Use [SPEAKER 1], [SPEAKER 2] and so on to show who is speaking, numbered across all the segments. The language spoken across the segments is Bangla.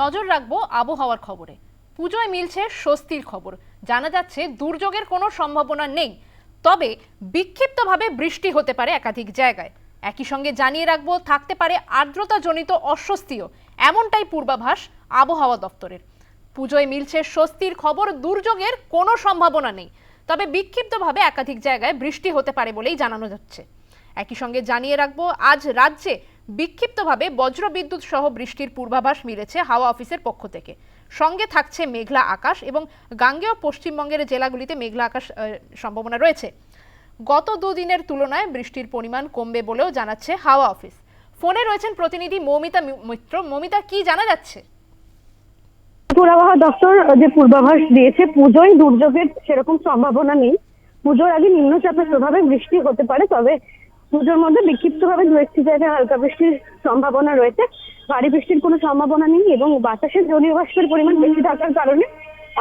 [SPEAKER 1] নজর রাখব আবহাওয়ার খবরে। পুজোয় মিলছে স্বস্তির খবর। জানা যাচ্ছে দুর্যোগের কোনো সম্ভাবনা নেই। তবে বিক্ষিপ্তভাবে বৃষ্টি হতে পারে একাধিক জায়গায়। একই সঙ্গে জানিয়ে রাখব, থাকতে পারে আর্দ্রতাজনিত অস্বস্তিও। এমনটাই পূর্বাভাস আবহাওয়া দপ্তরের। পুজোয় মিলছে স্বস্তির খবর, দুর্যোগের কোনো সম্ভাবনা নেই। তবে বিক্ষিপ্তভাবে একাধিক জায়গায় বৃষ্টি হতে পারে বলেই জানানো যাচ্ছে। একই সঙ্গে জানিয়ে রাখব, আজ রাজ্যে বিক্ষিপ্তভাবে বজ্রবিদ্যুৎ সহ বৃষ্টির পূর্বাভাস মিলেছে হাওয়া অফিসের পক্ষ থেকে। সঙ্গে থাকছে মেঘলা আকাশ এবং গাঙ্গেয় পশ্চিমবঙ্গের জেলাগুলিতে মেঘলা আকাশ সম্ভাবনা রয়েছে। গত দুদিনের তুলনায় বৃষ্টির পরিমাণ কমবে বলেও জানাচ্ছে হাওয়া অফিস। ফোনে রয়েছেন প্রতিনিধি মৌমিতা মিত্র। মৌমিতা, কি জানা যাচ্ছে?
[SPEAKER 2] পূর্বাবহাওয়া দপ্তর যে পূর্বাভাস দিয়েছে, পুজোয় দুর্যোগের সেরকম সম্ভাবনা নেই। পুজোর আগে নিম্নচাপের প্রভাবে বৃষ্টি হতে পারে, তবে পুজোর মধ্যে বিক্ষিপ্তভাবে দু একটি জায়গায় হালকা বৃষ্টির সম্ভাবনা রয়েছে। ভারী বৃষ্টির কোনো সম্ভাবনা নেই এবং বাতাসে জলীয় বাষ্পের পরিমাণ বেশি থাকার কারণে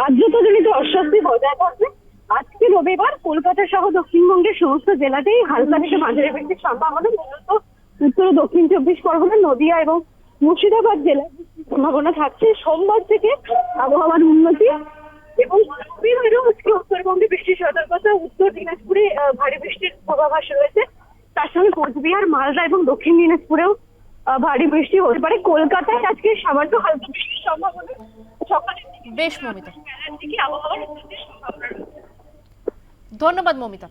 [SPEAKER 2] আর্দ্রতাজনিত অস্বস্তি বজায় থাকবে। আজকে রবিবার কলকাতা সহ দক্ষিণবঙ্গের সমস্ত জেলাতেই হালকা থেকে মাঝারি বৃষ্টির সম্ভাবনা মূলত উত্তর দক্ষিণ চব্বিশ পরগনা, নদিয়া এবং মুর্শিদাবাদ জেলায় সম্ভাবনা থাকছে। সোমবার থেকে আবহাওয়ার উন্নতি এবং উত্তরবঙ্গে বৃষ্টির সতর্কতা, উত্তর দিনাজপুরে ভারী বৃষ্টির পূর্বাভাস রয়েছে। সঙ্গে কোচবিহার মালদা এবং দক্ষিণ দিনাজপুরেও ভারী বৃষ্টি হতে পারে। কলকাতায় আজকে সামান্য হালকা বৃষ্টির সম্ভাবনা। সকালের দিকে
[SPEAKER 1] বেশ মমিতা।
[SPEAKER 2] দিকে আবহাওয়ার
[SPEAKER 1] ধন্যবাদ মৌমিতা।